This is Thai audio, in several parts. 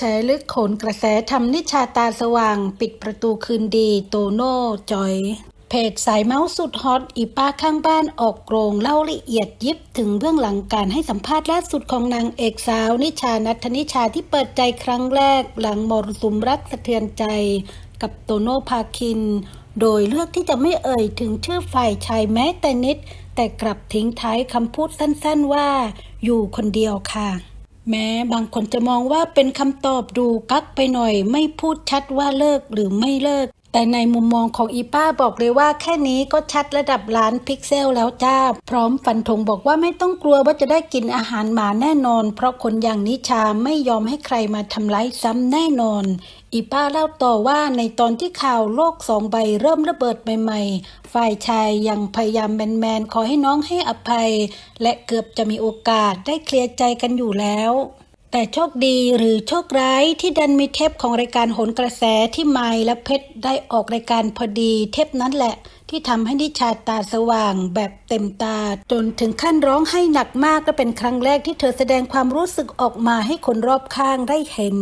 แฉลึกโขนกระแสทำนิชาตาสว่าง ปิดประตูคืนดี โตโน่จอย เพจสายเมาส์สุดฮอตอีป้าข้างบ้านออกโรงเล่าละเอียดยิบถึงเบื้องหลังการให้สัมภาษณ์ล่าสุดของนางเอกสาว นิชานัทนิชาที่เปิดใจครั้งแรก หลังมรสุมรักสะเทือนใจ กับโตโน่พาคิน โดยเลือกที่จะไม่เอ่ยถึงชื่อฝ่ายชายแม้แต่นิด แต่กลับทิ้งท้ายคำพูดสั้นๆว่า อยู่คนเดียวค่ะ แม้บางคนจะมองว่าเป็นคำตอบดูกักไปหน่อย ไม่พูดชัดว่าเลิกหรือไม่เลิก แต่ในมุมมองของอีป้าบอกเลยว่าแค่นี้ก็ชัดระดับล้านพิกเซลแล้วจ้า พร้อมฟันธงบอกว่าไม่ต้องกลัวว่าจะได้กินอาหารหมาแน่นอน เพราะคนอย่างนิชาไม่ยอมให้ใครมาทำร้ายซ้ำแน่นอนอีป้าเล่าต่อว่าในตอนที่ข่าวโลกสองใบเริ่มระเบิดใหม่ ๆ ฝ่ายชายยังพยายามแมนๆขอให้น้องให้อภัย และเกือบจะมีโอกาสได้เคลียร์ใจกันอยู่แล้ว แต่โชคดีหรือโชคร้ายที่ดันมีเทปของรายการโหนกระแสที่ไมล์และเพชรได้ออกรายการพอดีเทปนั้นแหละ ที่ทำให้นิชาตาสว่างแบบเต็มตา จนถึงขั้นร้องไห้หนักมากและเป็นครั้งแรกที่เธอแสดงความรู้สึกออกมาให้คนรอบข้างได้เห็น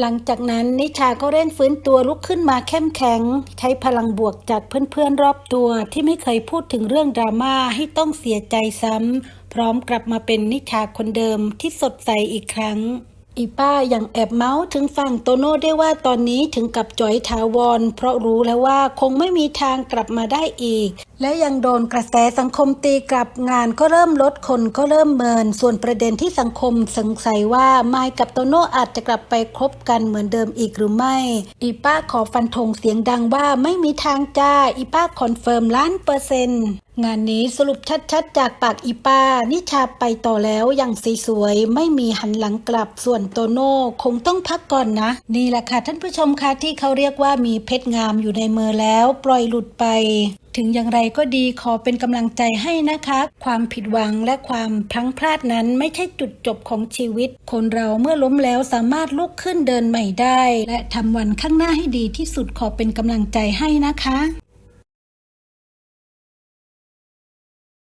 หลังจากนั้นนิชาก็เร่งฟื้นตัวลุกขึ้นมาเข้มแข็ง ใช้พลังบวกจากเพื่อนๆรอบตัวที่ไม่เคยพูดถึงเรื่องดราม่าให้ต้องเสียใจซ้ำพร้อมกลับมาเป็นนิชาคนเดิมที่สดใสอีกครั้ง อีป้ายังแอบเมาส์ถึงฝั่งโตโน่ได้ว่าตอนนี้ถึงกับจ่อยถาวร เพราะรู้แล้วว่าคงไม่มีทางกลับมาได้อีก และยังโดนกระแสสังคมตีกลับงานก็เริ่มลดคนก็เริ่มเมิน ส่วนประเด็นที่สังคมสงสัยว่าไมค์กับโตโน่อาจจะกลับไปคบกันเหมือนเดิมอีกหรือไม่ อีป้าขอฟันธงเสียงดังว่าไม่มีทางจ้า อีป้าคอนเฟิร์มล้านเปอร์เซ็นต์ งานนี้สรุปชัดๆ จากปากอีป้า นิชาไปต่อแล้วอย่างสวยๆ ไม่มีหันหลังกลับส่วนโตโน่คงต้องพักก่อนนะ นี่แหละค่ะท่านผู้ชมคะที่เขาเรียกว่ามีเพชรงามอยู่ในมือแล้ว ปล่อยหลุดไป ถึงอย่างไรก็ดีขอเป็นกำลังใจให้นะคะ ความผิดหวังและความพลั้งพลาดนั้นไม่ใช่จุดจบของชีวิต คนเราเมื่อล้มแล้วสามารถลุกขึ้นเดินใหม่ได้ และทำวันข้างหน้าให้ดีที่สุดขอเป็นกำลังใจให้นะคะ